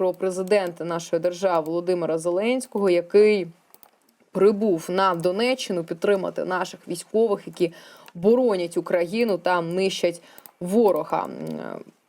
про президента нашої держави Володимира Зеленського, який прибув на Донеччину підтримати наших військових, які боронять Україну там нищать ворога.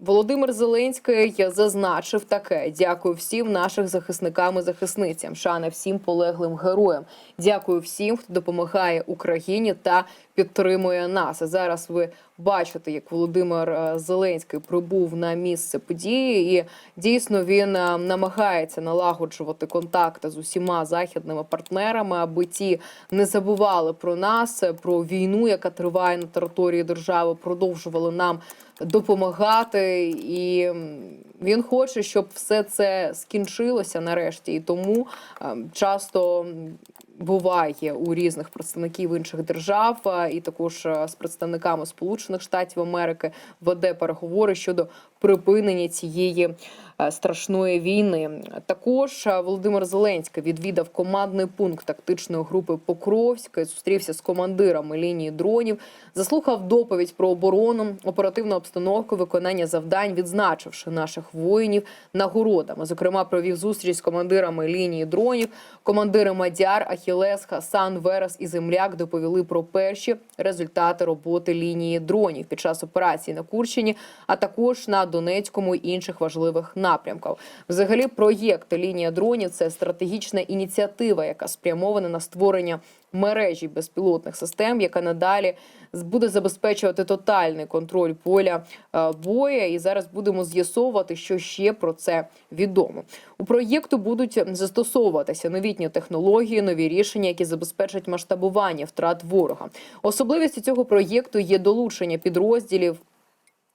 Володимир Зеленський зазначив таке: дякую всім нашим захисникам і захисницям. Шана всім полеглим героям. Дякую всім, хто допомагає Україні та підтримує нас. А зараз ви бачите, як Володимир е, Зеленський прибув на місце події, і дійсно він е, намагається налагоджувати контакти з усіма західними партнерами, аби ті не забували про нас, е, про війну, яка триває на території держави, продовжували нам допомагати, і він хоче, щоб все це скінчилося нарешті. І тому е, часто буває у різних представників інших держав, е, і також е, з представниками Сполучених Штатів Америки веде переговори щодо припинення цієї е, страшної війни. Також е, Володимир Зеленський відвідав командний пункт тактичної групи Покровська, зустрівся з командирами лінії дронів, заслухав доповідь про оборону, оперативну обстановку, виконання завдань, відзначивши наших воїнів нагородами. Зокрема, провів зустріч з командирами лінії дронів. Командири Мадяр, Ахілес, Хасан, Верес і Земляк доповіли про перші результати роботи лінії дронів під час операції на Курщині, а також на Донецькому і інших важливих напрямках. Взагалі, проєкт лінія дронів це стратегічна ініціатива, яка спрямована на створення мережі безпілотних систем, яка надалі буде забезпечувати тотальний контроль поля е, боя. І зараз будемо з'ясовувати, що ще про це відомо. У проєкту будуть застосовуватися новітні технології, нові рішення, які забезпечать масштабування втрат ворога. Особливістю цього проєкту є долучення підрозділів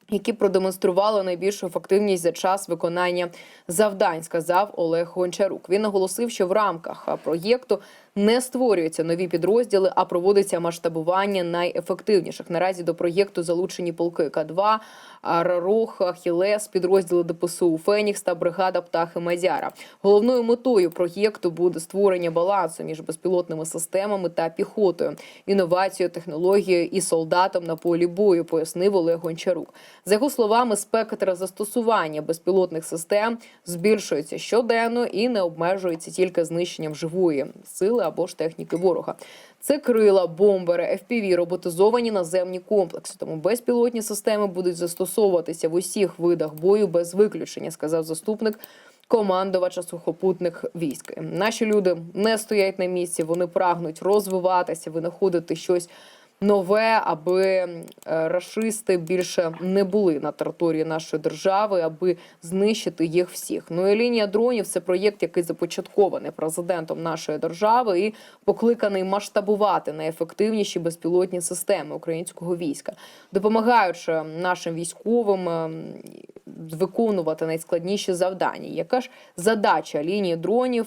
які продемонстрували найбільшу ефективність за час виконання завдань, сказав Олег Гончарук. Він наголосив, що в рамках проєкту не створюються нові підрозділи, а проводиться масштабування найефективніших. Наразі до проєкту залучені полки К2, Рарох, Ахілес, підрозділи ДПСУ Фенікс та бригада Птахи Мазяра. Головною метою проєкту буде створення балансу між безпілотними системами та піхотою, інновацією, технологією і солдатом на полі бою, пояснив Олег Гончарук. За його словами, спектр застосування безпілотних систем збільшується щоденно і не обмежується тільки знищенням живої сили або ж техніки ворога. Це крила, бомбери, FPV, роботизовані наземні комплекси. Тому безпілотні системи будуть застосовуватися в усіх видах бою без виключення, сказав заступник командувача сухопутних військ. Наші люди не стоять на місці, вони прагнуть розвиватися, винаходити щось нове, аби е, рашисти більше не були на території нашої держави, аби знищити їх всіх. Ну і лінія дронів це проєкт, який започаткований президентом нашої держави і покликаний масштабувати найефективніші безпілотні системи українського війська, допомагаючи нашим військовим. е, Виконувати найскладніші завдання. Яка ж задача лінії дронів?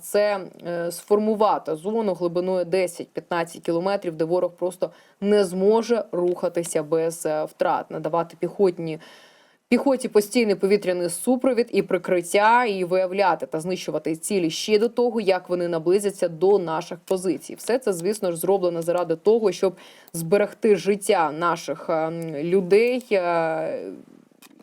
Це е, сформувати зону глибиною 10-15 кілометрів, де ворог просто не зможе рухатися без е, втрат, надавати піхотні. Піхоті постійний повітряний супровід і прикриття, і виявляти та знищувати цілі ще до того, як вони наблизяться до наших позицій. Все це, звісно ж, зроблено заради того, щоб зберегти життя наших е, людей.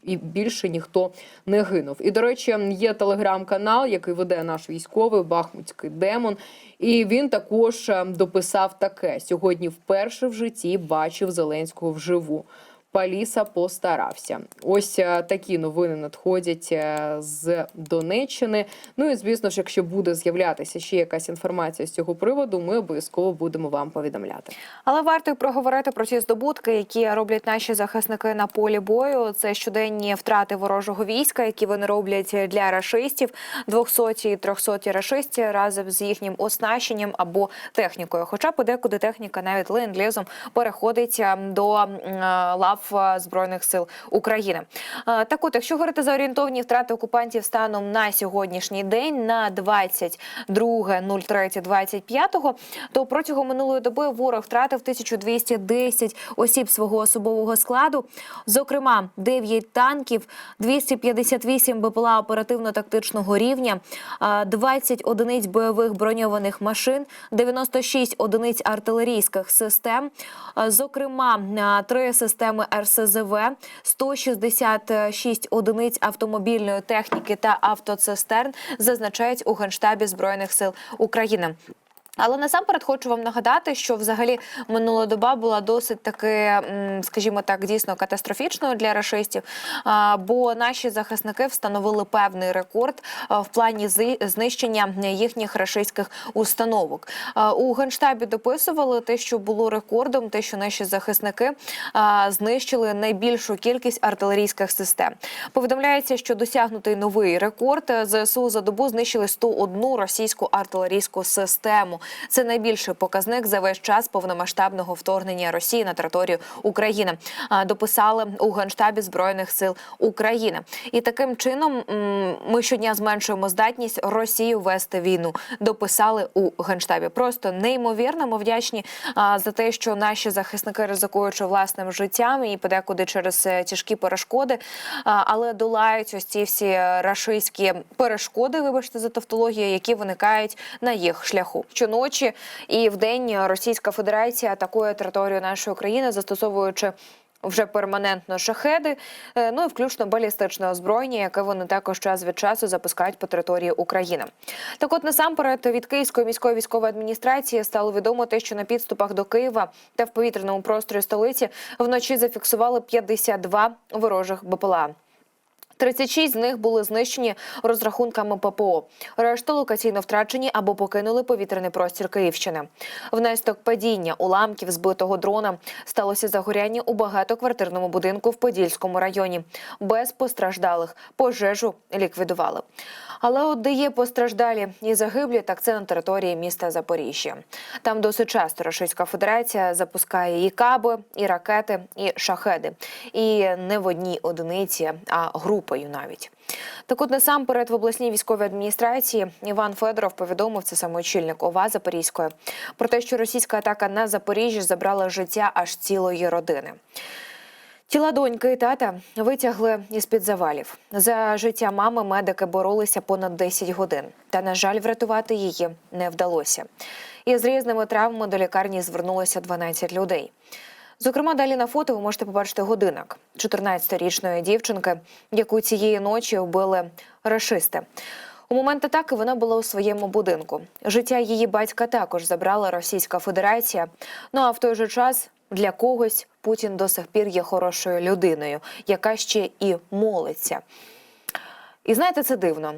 І більше ніхто не гинув. І до речі, є телеграм-канал, який веде наш військовий Бахмутський демон. І він також е, дописав таке: сьогодні вперше в житті бачив Зеленського вживу. Паліса постарався. Ось е, такі новини надходять е, з Донеччини. Ну і звісно ж, якщо буде з'являтися ще якась інформація з цього приводу, ми обов'язково будемо вам повідомляти. Але варто й проговорити про ті здобутки, які роблять наші захисники на полі бою. Це щоденні втрати ворожого війська, які вони роблять для рашистів. 200 і 300 рашистів разом з їхнім оснащенням або технікою. Хоча подекуди техніка навіть ленд-лізом переходить е, до е, лав е, збройних сил України. Е, Так, от, якщо говорити за орієнтовні втрати окупантів станом на сьогоднішній день, на 22.03.25, то протягом минулої доби ворог втратив 1210 осіб свого особового складу. Зокрема, 9 танків, 258 БПЛА оперативно-тактичного рівня, а, 20 одиниць бойових броньованих машин, 96 одиниць артилерійських систем. Зокрема, 3 системи РСЗВ, 166 одиниць автомобільної техніки та автоцистерн зазначають у генштабі збройних сил України. Але насамперед хочу вам нагадати, що взагалі минула доба була досить таки, скажімо так, дійсно катастрофічною для рашистів. Бо наші захисники встановили певний рекорд в плані знищення їхніх рашистських установок. У генштабі дописували те, що було рекордом, те, що наші захисники знищили найбільшу кількість артилерійських систем. Повідомляється, що досягнутий новий рекорд ЗСУ за добу знищили 101 російську артилерійську систему. Це найбільший показник за весь час повномасштабного вторгнення Росії на територію України. Дописали у генштабі збройних сил України. І таким чином ми щодня зменшуємо здатність Росії вести війну. Дописали у генштабі. Просто неймовірно. Ми вдячні за те, що наші захисники ризикуючи власним життям і подекуди через е, тяжкі перешкоди, але долають ось ці всі е, рашистські перешкоди, вибачте за тавтологію, які виникають на їх шляху. Щоночі і вдень Російська Федерація атакує територію нашої країни, застосовуючи. Вже перманентно шахеди, е, ну і включно балістичне озброєння, яке вони також час від часу запускають по території України. Так, от насамперед від Київської міської військової адміністрації стало відомо те, що на підступах до Києва та в повітряному просторі столиці вночі зафіксували 52 ворожих БПЛА. 36 з них були знищені розрахунками ППО. Решта локаційно втрачені або покинули повітряний простір Київщини. Внаслідок падіння уламків збитого дрона сталося загоряння у багатоквартирному будинку в Подільському районі. Без постраждалих пожежу ліквідували. Але от де є постраждалі і загиблі, так це на території міста Запоріжжя. Там досить часто Російська Федерація запускає і каби, і ракети, і шахеди. І не в одній одиниці, а групою навіть. Так от насамперед в обласній військовій адміністрації Іван Федоров повідомив це саме очільник ОВА Запорізької про те, що російська атака на Запоріжжя забрала життя аж цілої родини. Тіла доньки і тата витягли із під завалів. За життя мами медики боролися понад 10 годин. Та, на жаль, врятувати її не вдалося. Із різними травмами до лікарні звернулося 12 людей. Зокрема, далі на фото ви можете побачити годинок 14-річної дівчинки, яку цієї ночі вбили рашисти. У момент атаки вона була у своєму будинку. Життя її батька також забрала Російська Федерація. Ну а в той же час для когось Путін до сих пір є хорошою людиною, яка ще і молиться. І знаєте, це дивно.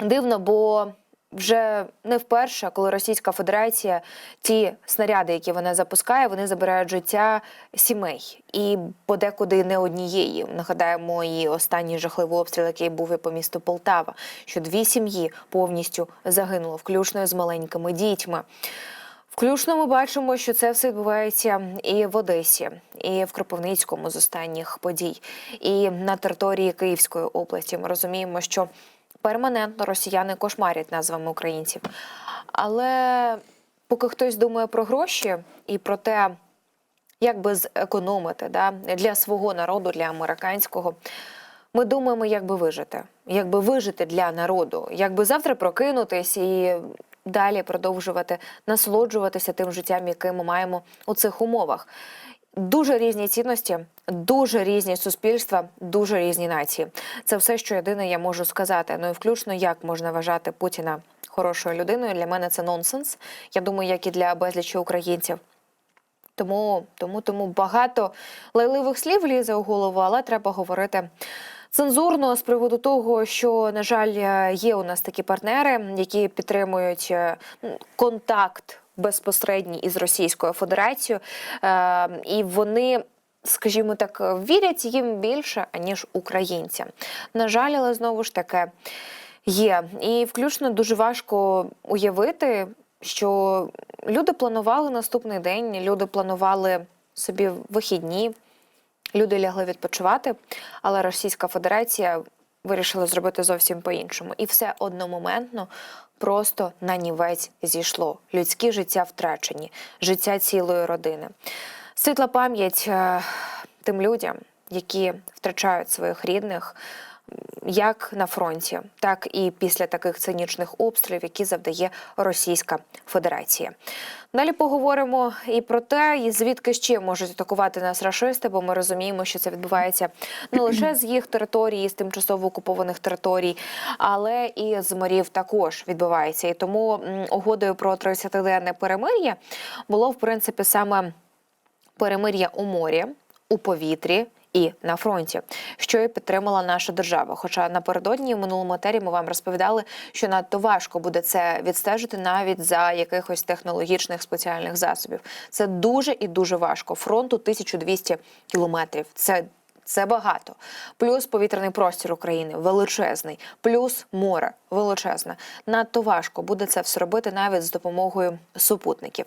Дивно, бо вже не вперше, коли Російська Федерація ті снаряди, які вона запускає, вони забирають життя сімей і подекуди не однієї. Нагадаємо, і останній жахливий обстріл, який був і по місту Полтава, що дві сім'ї повністю загинуло, включно з маленькими дітьми. Включно ми бачимо, що це все відбувається і в Одесі, і в Кропивницькому з останніх подій, і на території Київської області. Ми розуміємо, що перманентно росіяни кошмарять назвами українців. Але поки хтось думає про гроші і про те, як би зекономити да, для свого народу, для американського. Ми думаємо, як би вижити, як би вижити для народу, як би завтра прокинутись і далі продовжувати насолоджуватися тим життям, яке ми маємо у цих умовах. Дуже різні цінності, дуже різні суспільства, дуже різні нації. Це все, що єдине я можу сказати. Ну і включно, як можна вважати Путіна хорошою людиною. Для мене це нонсенс. Я думаю, як і для безлічі українців. Тому, тому, тому багато лайливих слів лізе у голову, але треба говорити цензурно з приводу того, що на жаль є у нас такі партнери, які підтримують е, контакт безпосередній із Російською Федерацією, е, і вони. Скажімо так, вірять їм більше аніж українцям. На жаль, але знову ж таки є. І включно дуже важко уявити, що люди планували наступний день, люди планували собі вихідні, люди лягли відпочивати, але Російська Федерація вирішила зробити зовсім по-іншому. І все одномоментно просто на нівець зійшло. Людські життя втрачені, життя цілої родини. Світла пам'ять е, тим людям, які втрачають своїх рідних. Як на фронті, так і після таких цинічних обстрілів, які завдає Російська Федерація. Далі поговоримо і про те, і звідки ще можуть атакувати нас рашисти, бо ми розуміємо, що це відбувається не лише з їх території, з тимчасово окупованих територій, але і з морів також відбувається. І тому угодою про 30-денне перемир'я було в принципі саме перемир'я у морі, у повітрі. І на фронті, що і підтримала наша держава. Хоча напередодні в минулому етері ми вам розповідали, що надто важко буде це відстежити навіть за якихось технологічних спеціальних засобів. Це дуже і дуже важко. Фронту 1200 кілометрів. Це це багато. Плюс повітряний простір України величезний, плюс море величезне. Надто важко буде це все робити навіть з допомогою супутників.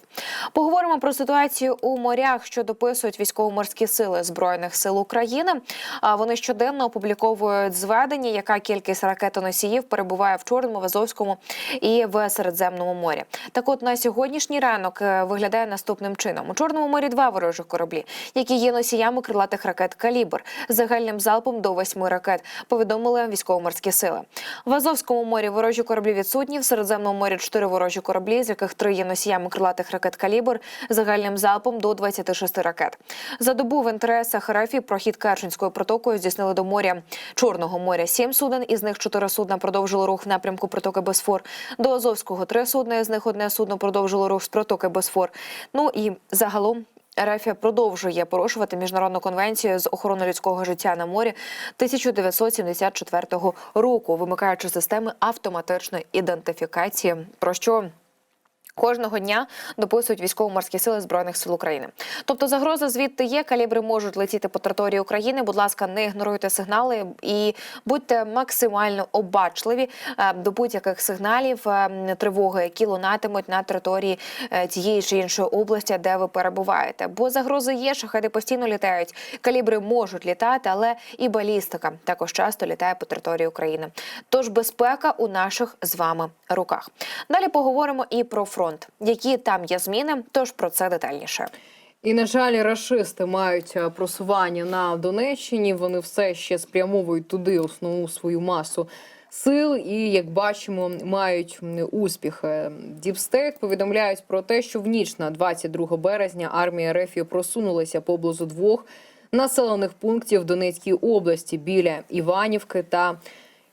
Поговоримо про ситуацію у морях, що дописують військово-морські сили збройних сил України. А вони щоденно опубліковують зведення, яка кількість ракетоносіїв перебуває в Чорному, в Азовському і в Середземному морі. Так, от на сьогоднішній ранок е, виглядає наступним чином: у Чорному морі два ворожих кораблі, які є носіями крилатих ракет Калібр загальним залпом до восьми ракет. Повідомили військово-морські сили. В Азовському морі ворожі кораблі відсутні. В Середземному морі чотири ворожі кораблі, з яких три є носіями крилатих ракет Калібр загальним залпом до 26 ракет. За добу в інтересах РФ прохід Керченською протокою здійснили до моря Чорного моря сім суден. Із них чотири судна продовжили рух в напрямку протоки Босфор. До Азовського три судна. З них одне судно продовжило рух з протоки Босфор. Ну і загалом. РФ продовжує порушувати міжнародну конвенцію з охорони людського життя на морі 1974 року, вимикаючи системи автоматичної ідентифікації. Про що Кожного дня дописують військово-морські сили збройних сил України. Тобто загроза звідти є. Калібри можуть летіти по території України. Будь ласка, не ігноруйте сигнали і будьте максимально обачливі е, до будь-яких сигналів е, тривоги, які лунатимуть на території е, тієї чи іншої області, де ви перебуваєте. Бо загрози є, шахеди постійно літають. Калібри можуть літати, але і балістика також часто літає по території України. Тож безпека у наших з вами руках. Далі поговоримо і про фронт. Які там є зміни? Тож про це детальніше. І на жаль, рашисти мають е, просування на Донеччині. Вони все ще спрямовують туди основну свою масу сил. І як бачимо, мають успіх. Е, повідомляють про те, що в ніч на 22 березня армія РФ просунулася поблизу двох населених пунктів Донецькій області біля Іванівки та.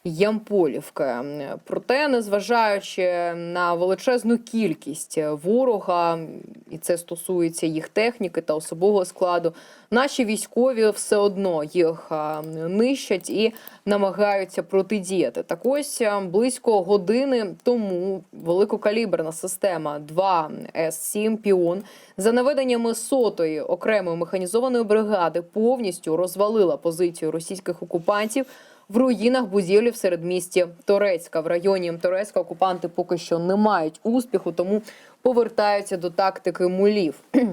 Ямполівка. Проте, незважаючи на величезну кількість ворога, і це стосується їх техніки та особового складу, наші військові все одно їх нищать і намагаються протидіяти. Так ось близько години тому великокаліберна система 2 С7 Піон за наведеннями сотої окремої механізованої бригади повністю розвалила позицію російських окупантів в руїнах будівлі в середмісті Торецька. В районі Торецька окупанти поки що не мають успіху, тому повертаються до тактики мулів.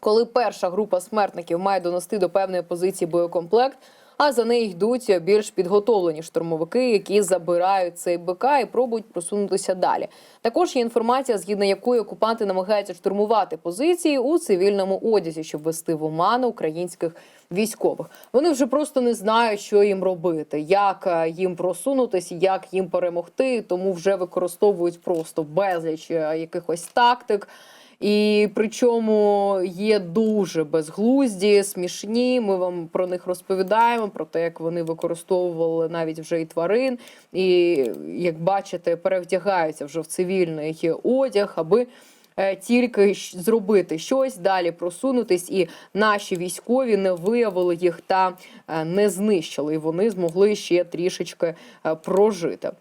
Коли перша група смертників має донести до певної позиції боєкомплект, а за нею йдуть більш підготовлені штурмовики, які забирають цей БК і пробують просунутися далі. Також є інформація, згідно якої окупанти намагаються штурмувати позиції у цивільному одязі, щоб вести в оману українських військових. Вони вже просто не знають, що їм робити, як е, їм просунутися, як їм перемогти. Тому вже використовують просто безліч е, якихось тактик. І причому є дуже безглузді, смішні. Ми вам про них розповідаємо, про те, як вони використовували навіть вже і тварин, і як бачите, перевдягаються вже в цивільний одяг, аби е, тільки зробити щось далі, просунутись, і наші військові не виявили їх та е, не знищили. І вони змогли ще трішечки е, прожити.